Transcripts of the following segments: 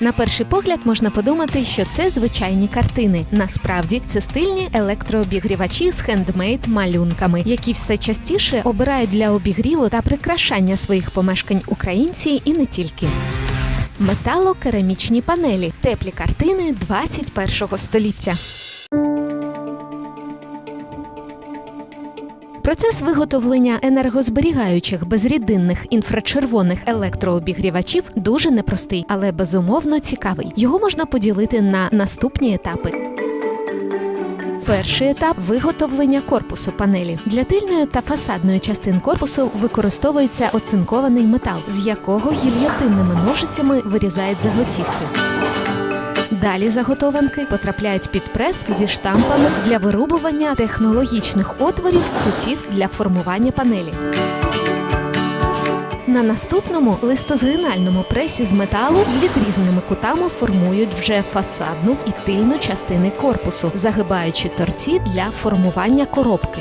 На перший погляд можна подумати, що це звичайні картини. Насправді це стильні електрообігрівачі з хендмейд малюнками, які все частіше обирають для обігріву та прикрашання своїх помешкань українці і не тільки. Металокерамічні панелі теплі картини 21 століття. Процес виготовлення енергозберігаючих безрідинних інфрачервоних електрообігрівачів дуже непростий, але безумовно цікавий. Його можна поділити на наступні етапи. Перший етап виготовлення корпусу панелі. Для тильної та фасадної частин корпусу використовується оцинкований метал, з якого гільйотинними ножицями вирізають заготівки. Далі заготованки потрапляють під прес зі штампами для вирубування технологічних отворів кутів для формування панелі. На наступному листозгинальному пресі з металу з відрізненими кутами формують вже фасадну і тильну частини корпусу, загибаючи торці для формування коробки.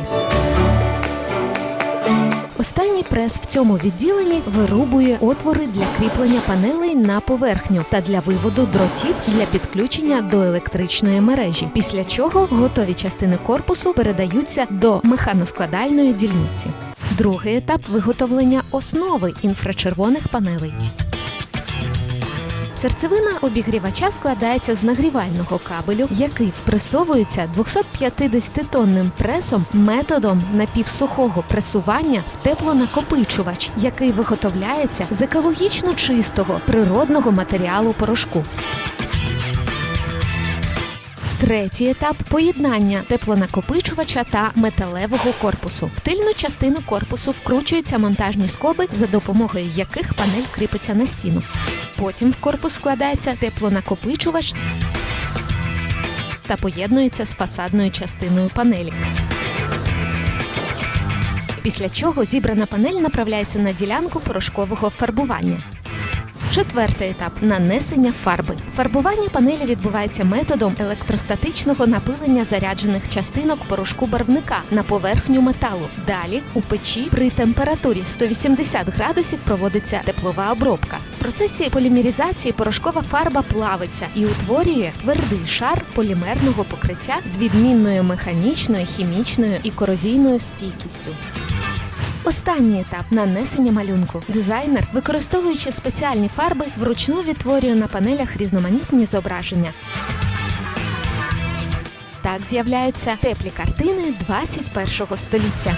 Останній прес в цьому відділенні вирубує отвори для кріплення панелей на поверхню та для виводу дротів для підключення до електричної мережі. Після чого готові частини корпусу передаються до механоскладальної дільниці. Другий етап виготовлення основи інфрачервоних панелей. Серцевина обігрівача складається з нагрівального кабелю, який впресовується 250-тонним пресом методом напівсухого пресування в теплонакопичувач, який виготовляється з екологічно чистого природного матеріалу порошку. Третій етап поєднання теплонакопичувача та металевого корпусу. В тильну частину корпусу вкручуються монтажні скоби, за допомогою яких панель кріпиться на стіну. Потім в корпус вкладається теплонакопичувач та поєднується з фасадною частиною панелі. Після чого зібрана панель направляється на ділянку порошкового фарбування. Четвертий етап нанесення фарби. Фарбування панелі відбувається методом електростатичного напилення заряджених частинок порошку барвника на поверхню металу. Далі у печі при температурі 180 градусів проводиться теплова обробка. В процесі полімеризації порошкова фарба плавиться і утворює твердий шар полімерного покриття з відмінною механічною, хімічною і корозійною стійкістю. Останній етап нанесення малюнку. Дизайнер, використовуючи спеціальні фарби, вручну відтворює на панелях різноманітні зображення. Так з'являються теплі картини 21 століття.